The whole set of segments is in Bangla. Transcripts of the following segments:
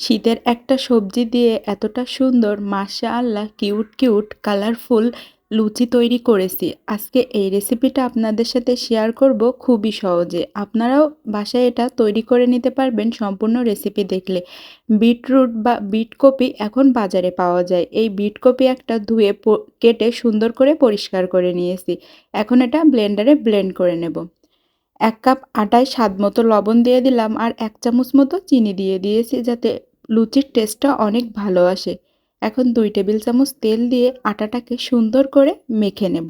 শীতের একটা সবজি দিয়ে এতটা সুন্দর মাশা আল্লাহ কিউট কিউট কালারফুল লুচি তৈরি করেছি। আজকে এই রেসিপিটা আপনাদের সাথে শেয়ার করব খুবই সহজে। আপনারাও বাসায় এটা তৈরি করে নিতে পারবেন সম্পূর্ণ রেসিপি দেখলে। বিটরুট বা বিট কপি এখন বাজারে পাওয়া যায়। এই বিট কপি একটা ধুয়ে কেটে সুন্দর করে পরিষ্কার করে নিয়েছি। এখন এটা ব্লেন্ডারে ব্লেন্ড করে নেব। এক কাপ আটায় স্বাদ মতো লবণ দিয়ে দিলাম আর এক চামচ মতো চিনি দিয়ে দিয়েছি যাতে লুচির টেস্টটা অনেক ভালো আসে। এখন দুই টেবিল চামচ তেল দিয়ে আটাটাকে সুন্দর করে মেখে নেব।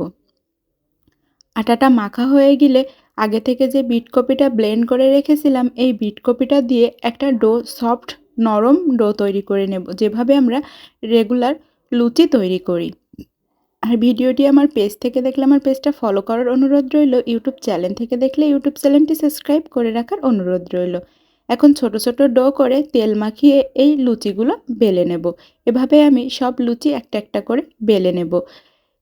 আটাটা মাখা হয়ে গেলে আগে থেকে যে বিট কপিটা ব্লেন্ড করে রেখেছিলাম, এই বিট কপিটা দিয়ে একটা ডো, সফট, নরম ডো তৈরি করে নেব, যেভাবে আমরা রেগুলার লুচি তৈরি করি। আর ভিডিওটি আমার পেজ থেকে দেখলে, আমার পেজটা ফলো করার অনুরোধ রইল। ইউটিউব চ্যানেল থেকে দেখলে, ইউটিউব চ্যানেলটি সাবস্ক্রাইব করে রাখার অনুরোধ রইল। এখন ছোট ছোট ডো করে তেল মাখিয়ে এই লুচিগুলো বেলে নেব। এভাবে আমি সব লুচি একটা একটা করে বেলে নেব।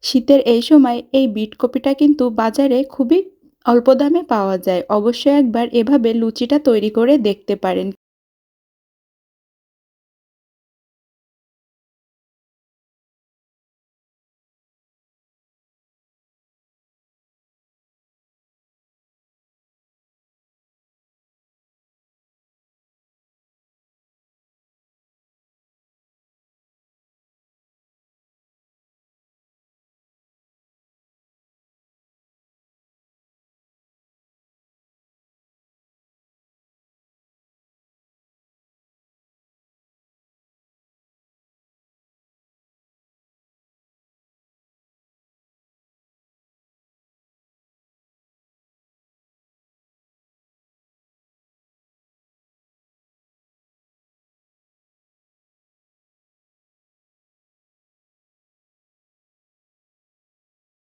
শীতের এই সময় এই বিট কপিটা কিন্তু বাজারে খুবই অল্প দামে পাওয়া যায়। অবশ্যই একবার এভাবে লুচিটা তৈরি করে দেখতে পারেন।